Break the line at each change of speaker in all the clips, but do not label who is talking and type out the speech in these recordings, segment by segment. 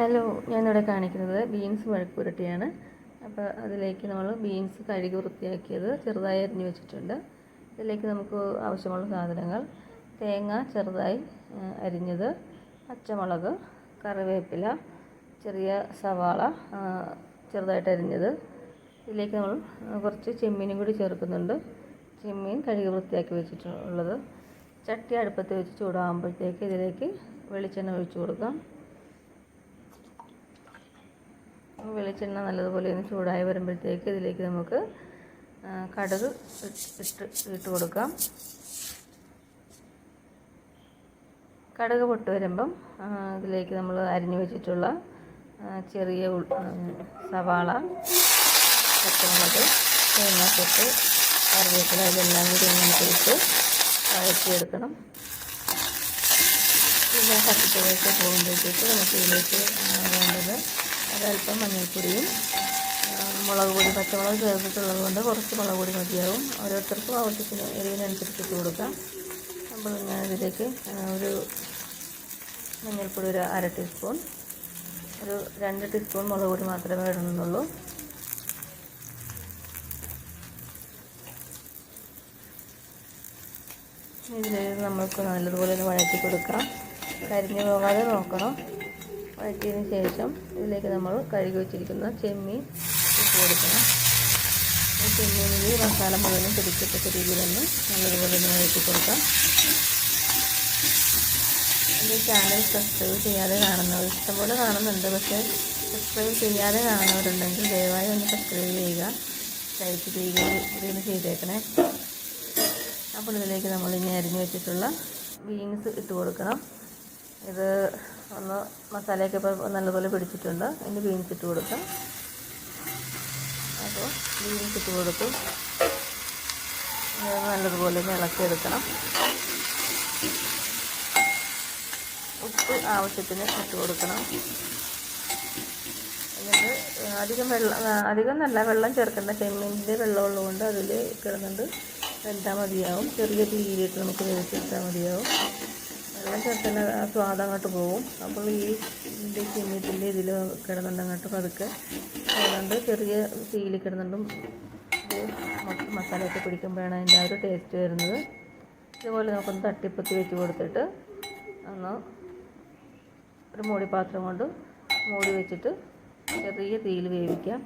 Hello ഞാനിവിടെ കാണിക്കുന്നത് beans മെഴുക്കുരട്ടിയാണ് അപ്പോൾ അതിലേക്ക് നമ്മൾ ബീൻസ് കഴുകി വൃത്തിയാക്കിയത് ചെറുതായി അരിഞ്ഞു വെച്ചിട്ടുണ്ട്. ഇതിലേക്ക് നമുക്ക് ആവശ്യമുള്ള സാധനങ്ങൾ തേങ്ങ ചെറുതായി അരിഞ്ഞത് പച്ചമുളക് കറിവേപ്പില ചെറിയ സവാള ചെറുതായിട്ട് അരിഞ്ഞത്. ഇതിലേക്ക് നമ്മൾ കുറച്ച് ചെമ്മീനും കൂടി ചേർക്കുന്നുണ്ട്. ചെമ്മീൻ കഴുകി വൃത്തിയാക്കി വെച്ചിട്ടുള്ളത്. ചട്ടി അടുപ്പത്ത് വെച്ച് ചൂടാകുമ്പോഴത്തേക്ക് ഇതിലേക്ക് വെളിച്ചെണ്ണ ഒഴിച്ചു കൊടുക്കാം. വെളിച്ചെണ്ണ നല്ലതുപോലെ ഒന്ന് ചൂടായി വരുമ്പോഴത്തേക്ക് ഇതിലേക്ക് നമുക്ക് കടുക് ഇട്ട് ഇട്ട് കൊടുക്കാം. കടുക് പൊട്ട് വരുമ്പം ഇതിലേക്ക് നമ്മൾ അരിഞ്ഞു വെച്ചിട്ടുള്ള ചെറിയ സവാള പച്ചമുളക് തേങ്ങാപ്പൊട്ട് കറിവേപ്പില ഇതെല്ലാം കൂടി ഇട്ട് വഴറ്റിയെടുക്കണം. പിന്നെ പച്ചക്കറിയൊക്കെ പോകുമ്പോഴത്തേക്ക് നമുക്ക് ഇതിലേക്ക് വേണ്ടത് ഒരല്പം മഞ്ഞൾപ്പൊടിയും മുളക് പൊടി പച്ചമുളക് ചേർത്തിട്ടുള്ളത് കൊണ്ട് കുറച്ച് മുളക് പൊടി മതിയാവും. ഓരോരുത്തർക്കും ആവശ്യത്തിന് എരിവിനനുസരിച്ച് ഇട്ട് കൊടുക്കാം. അപ്പോൾ ഞാൻ ഇതിലേക്ക് ഒരു മഞ്ഞൾപ്പൊടി ഒരു അര ടീസ്പൂൺ ഒരു രണ്ട് ടീസ്പൂൺ മുളക് പൊടി മാത്രമേ ഇടുന്നുള്ളൂ. ഇതിലേക്ക് നമ്മൾക്ക് നല്ലതുപോലെ ഒന്ന് വഴറ്റി കൊടുക്കാം. കരിഞ്ഞു പോകാതെ നോക്കണം. വഴറ്റിയതിന് ശേഷം ഇതിലേക്ക് നമ്മൾ കഴുകി വെച്ചിരിക്കുന്ന ചെമ്മീൻ ഇട്ട് കൊടുക്കണം. ഈ ചെമ്മീനിൽ മസാല മുഴുവനും പിടിക്കത്തക്ക രീതിയിലൊന്ന് നല്ലതുപോലെ ഒന്ന് വഴറ്റി കൊടുക്കാം. എന്റെ ചാനൽ സബ്സ്ക്രൈബ് ചെയ്യാതെ കാണുന്നവർ ഇഷ്ടംപോലെ കാണുന്നുണ്ട്. പക്ഷേ സബ്സ്ക്രൈബ് ചെയ്യാതെ കാണുന്നവരുണ്ടെങ്കിൽ ദയവായി ഒന്ന് സബ്സ്ക്രൈബ് ചെയ്യുക. ലൈക്ക് ചെയ്യുകയും ചെയ്തേക്കണേ. അപ്പോൾ ഇതിലേക്ക് നമ്മൾ ഇനി അരിഞ്ഞു വെച്ചിട്ടുള്ള ബീൻസ് ഇട്ട് കൊടുക്കണം. ഇത് ഒന്ന് മസാലയൊക്കെ ഇപ്പോൾ നല്ലപോലെ പിടിച്ചിട്ടുണ്ട്. അതിന് ബീൻസ് ഇട്ട് കൊടുക്കാം. അപ്പോൾ ബീൻസ് ഇട്ട് കൊടുക്കും. ഇത് നല്ലതുപോലെ ഒന്ന് ഇളക്കിയെടുക്കണം. ഉപ്പ് ആവശ്യത്തിന് ഇട്ട് കൊടുക്കണം. എന്നിട്ട് അധികം വെള്ളം അധികം നല്ല വെള്ളം ചേർക്കേണ്ട ചെമ്മീനിന്റെ വെള്ളം ഉള്ളതുകൊണ്ട് അതിൽ കിടന്നുണ്ട് വെന്താൽ മതിയാവും. ചെറിയ തീയിലിട്ട് നമുക്ക് വേവിച്ചെടുത്താൽ മതിയാവും. വെള്ളം തന്നെ സ്വാദം അങ്ങോട്ട് പോകും അപ്പോൾ ഈ ചെമ്മീറ്റിന്റെ ഇതിൽ കിടന്നുണ്ട് അങ്ങോട്ട് പതുക്കെ. അതുകൊണ്ട് ചെറിയ തീയിൽ കിടന്നുണ്ടും മസാലയൊക്കെ പിടിക്കുമ്പോഴാണ് അതിന്റെ ആ ഒരു ടേസ്റ്റ് വരുന്നത്. ഇതുപോലെ നമുക്കൊന്ന് തട്ടിപ്പൊത്തി വെച്ച് കൊടുത്തിട്ട് ഒന്ന് ഒരു മൂടി പാത്രം കൊണ്ട് മൂടി വെച്ചിട്ട് ചെറിയ തീയിൽ വേവിക്കാം.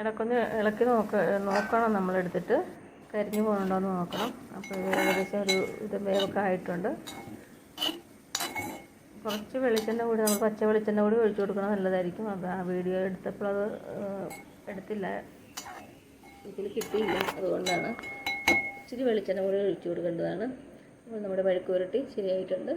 ഇടയ്ക്കൊന്ന് ഇളക്കി നോക്ക നോക്കണം നമ്മളെടുത്തിട്ട്. കരിഞ്ഞു പോകുന്നുണ്ടോയെന്ന് നോക്കണം. അപ്പോൾ ഏകദേശം ഒരു ഇത് വേവൊക്കെ ആയിട്ടുണ്ട്. കുറച്ച് വെളിച്ചെണ്ണ കൂടി നമ്മൾ പച്ച വെളിച്ചെണ്ണ കൂടി ഒഴിച്ചു കൊടുക്കണം നല്ലതായിരിക്കും. അത് ആ വീഡിയോ എടുത്തപ്പോൾ അത് എടുത്തില്ല. ഇതിൽ കിട്ടിയില്ല അതുകൊണ്ടാണ് ഇച്ചിരി വെളിച്ചെണ്ണ കൂടി ഒഴിച്ചു കൊടുക്കേണ്ടതാണ്. അപ്പോൾ നമ്മുടെ വഴുക്കുരട്ടി ശരിയായിട്ടുണ്ട്.